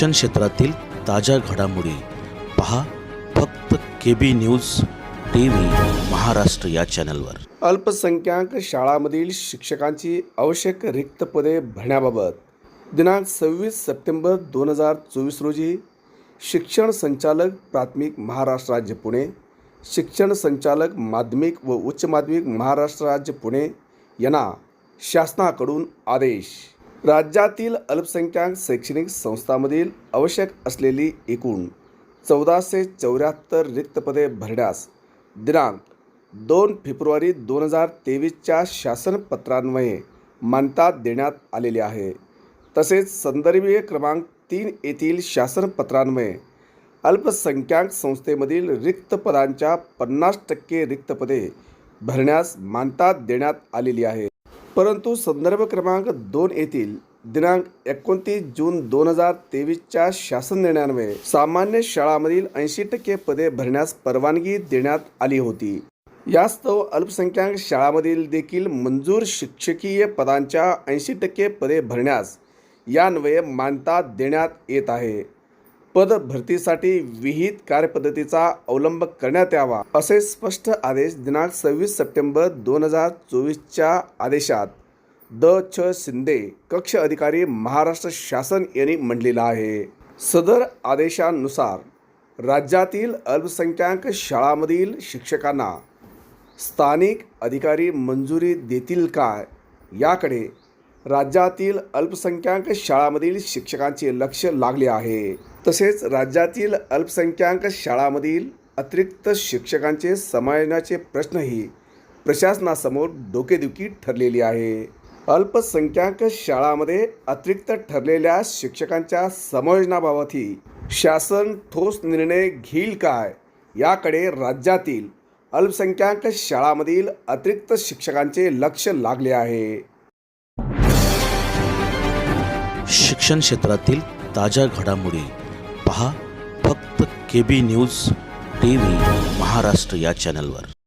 शिक्षण क्षेत्रातील ताज्या घडामोडी पहा फक्त K B news T V Maharashtra या चॅनलवर. अल्पसंख्याक शाळांमधील शिक्षकांची आवश्यक रिक्त पदे भरण्याबाबत दिनांक सव्वीस सप्टेंबर दोन हजार चोवीस रोजी शिक्षण संचालक प्राथमिक महाराष्ट्र राज्य पुणे शिक्षण संचालक माध्यमिक व उच्च माध्यमिक महाराष्ट्र राज्य पुणे यांना शासनाकडून आदेश. राज्यातील अल्पसंख्याक शैक्षणिक संस्थांमधील आवश्यक असलेली एकूण चौदाशे चौऱ्याहत्तर रिक्तपदे भरण्यास दिनांक दोन फेब्रुवारी दोन हजार तेवीसच्या शासनपत्रान्वये मान्यता देण्यात आलेली आहे. तसेच संदर्भीय क्रमांक तीन येथील शासनपत्रान्वये अल्पसंख्याक संस्थेमधील रिक्त पदांच्या पन्नास टक्के रिक्तपदे भरण्यास मान्यता देण्यात आलेली आहे. परंतु संदर्भ क्रमांक दोन येथील दिनांक एकोणतीस जून दोन हजार तेवीसच्या शासन निर्णयान्वये सामान्य शाळांमधील ऐंशी टक्के पदे भरण्यास परवानगी देण्यात आली होती. यास्तव अल्पसंख्याक शाळांमधील देखील मंजूर शिक्षकीय पदांच्या ऐंशी टक्के पदे भरण्यास यान्वये मान्यता देण्यात येत आहे. पद भरतीसाठी विहित कार्यपद्धतीचा अवलंब करण्यात यावा असे स्पष्ट आदेश दिनांक सव्वीस सप्टेंबर दोन हजार चोवीसच्या आदेशात द छ शिंदे कक्ष अधिकारी महाराष्ट्र शासन यांनी म्हटलेला आहे. सदर आदेशानुसार राज्यातील अल्पसंख्याक शाळांमधील शिक्षकांना स्थानिक अधिकारी मंजुरी देतील काय याकडे राज्यातील अल्पसंख्याक शाळांमधील शिक्षकांचे लक्ष लागले आहे. तसेच राज्यातील अल्पसंख्याक शाळांमधील अतिरिक्त शिक्षकांचे समायोजनाचे प्रश्नही प्रशासनासमोर डोकेदुखी ठरलेली आहे. अल्पसंख्याक शाळांमध्ये अतिरिक्त ठरलेल्या शिक्षकांच्या समायोजनाबाबतही शासन ठोस निर्णय घेईल काय? याकडे राज्यातील अल्पसंख्याक शाळांमधील अतिरिक्त शिक्षकांचे लक्ष लागले आहे. शिक्षण क्षेत्रातील ताज्या घडामोडी पहा फक्त K B news T V Maharashtra या चॅनलवर.